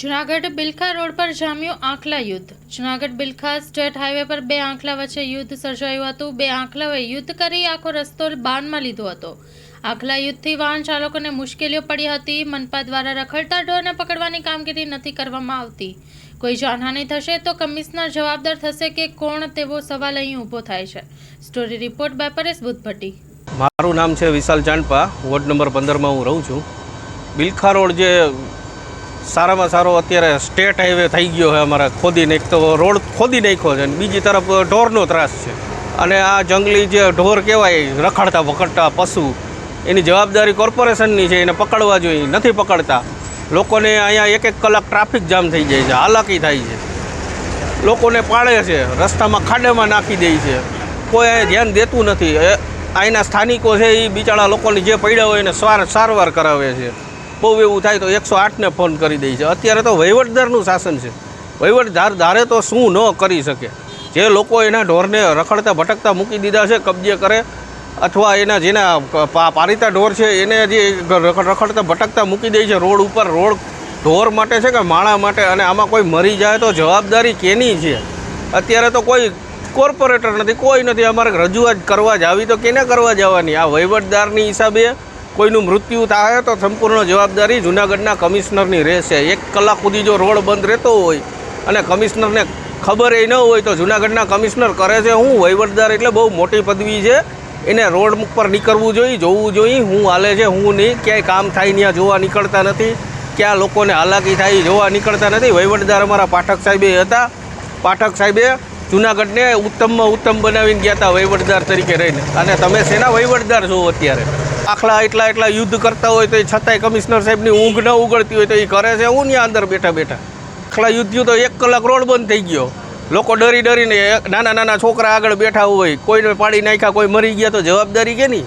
Junagadh Bilkha road પર જામ્યું આંખલા યુદ્ધ. Junagadh Bilkha state highway પર બે આંખલા વચ્ચે યુદ્ધ સર્જાયું હતું. બે આંખલાઓએ યુદ્ધ કરી આખો રસ્તો બાનમાં લીધો હતો. આંખલા યુદ્ધથી વાહન ચાલકોને મુશ્કેલીઓ પડી હતી. મનપા દ્વારા રખડતા ઢોરને પકડવાની કામગીરી નથી કરવામાં આવતી. કોઈ જાનહાનિ થશે તો કમિશનર જવાબદાર થશે કે કોણ તેવો સવાલ અહીં ઊભો થાય છે. Story report by Paresh Bhutbhatti મારું નામ છે વિશાલ ચાંડપા વોર્ડ નંબર પંદરમાં હું રહું છું. બિલખા રોડ જે સારામાં સારો અત્યારે સ્ટેટ હાઈવે થઈ ગયો છે અમારા ખોદીને. એક તો રોડ ખોદી નાખ્યો છે અને બીજી તરફ ઢોરનો ત્રાસ છે. અને આ જંગલી જે ઢોર કહેવાય, રખડતા વખડતા પશુ, એની જવાબદારી કોર્પોરેશનની છે, એને પકડવા જોઈએ, નથી પકડતા. લોકોને અહીંયા એક એક કલાક ટ્રાફિક જામ થઈ જાય છે, હાલાકી થાય છે. લોકોને પાડે છે, રસ્તામાં ખાડેમાં નાખી દે છે. કોઈ અહીંયા ધ્યાન દેતું નથી. અહીંના સ્થાનિકો છે, એ બિચારા લોકોને જે પડ્યા હોય એને સાર સારવાર કરાવે છે. બહુ એવું થાય તો એકસો આઠને ફોન કરી દે છે. અત્યારે તો વહીવટદારનું શાસન છે. વહીવટદાર ધારે તો શું ન કરી શકે? જે લોકો એના ઢોરને રખડતા, ભટકતા મૂકી દીધા છે, કબજે કરે, અથવા એના જેના પારિતા ઢોર છે, એને જે રખડ- રખડતા, ભટકતા મૂકી દે છે, રોડ ઉપર, રોડ ઢોર માટે છે કે માણા માટે, અને આમાં કોઈ મરી જાય તો જવાબદારી કેની છે? અત્યારે તો કોઈ કોર્પોરેટર નથી, કોઈ નથી, અમારે રજૂઆત કરવા જ આવી તો કેને કરવા જવાની? આ વહીવટદારની હિસાબે કોઈનું મૃત્યુ થાય તો સંપૂર્ણ જવાબદારી જૂનાગઢના કમિશનરની રહેશે. એક કલાક સુધી જો રોડ બંધ રહેતો હોય અને કમિશનરને ખબર એ ન હોય તો જૂનાગઢના કમિશનર કરે છે હું વહીવટદાર એટલે બહુ મોટી પદવી છે. એને રોડ ઉપર નીકળવું જોઈએ જોવું જોઈએ હું હાલે છે, હું નહીં. ક્યાંય કામ થાય ત્યાં જોવા નીકળતા નથી. ક્યાં લોકોને હાલાકી થાય જોવા નીકળતા નથી. વહીવટદાર અમારા પાઠક સાહેબે હતા. પાઠક સાહેબે જૂનાગઢને ઉત્તમમાં ઉત્તમ બનાવીને ગયા હતા વહીવટદાર તરીકે રહીને. અને તમે શેના વહીવટદાર છો અત્યારે? આખલા એટલા એટલા યુદ્ધ કરતા હોય તો એ છતાંય કમિશનર સાહેબની ઊંઘ ન ઉગડતી હોય તો એ કરે છે, હું ત્યાં અંદર બેઠા બેઠા. આખલા યુદ્ધ તો એક કલાક રોડ બંધ થઈ ગયો. લોકો ડરી ડરીને નાના નાના છોકરા આગળ બેઠા હોય, કોઈને પાડી નાખ્યા, કોઈ મરી ગયા તો જવાબદારી કેની?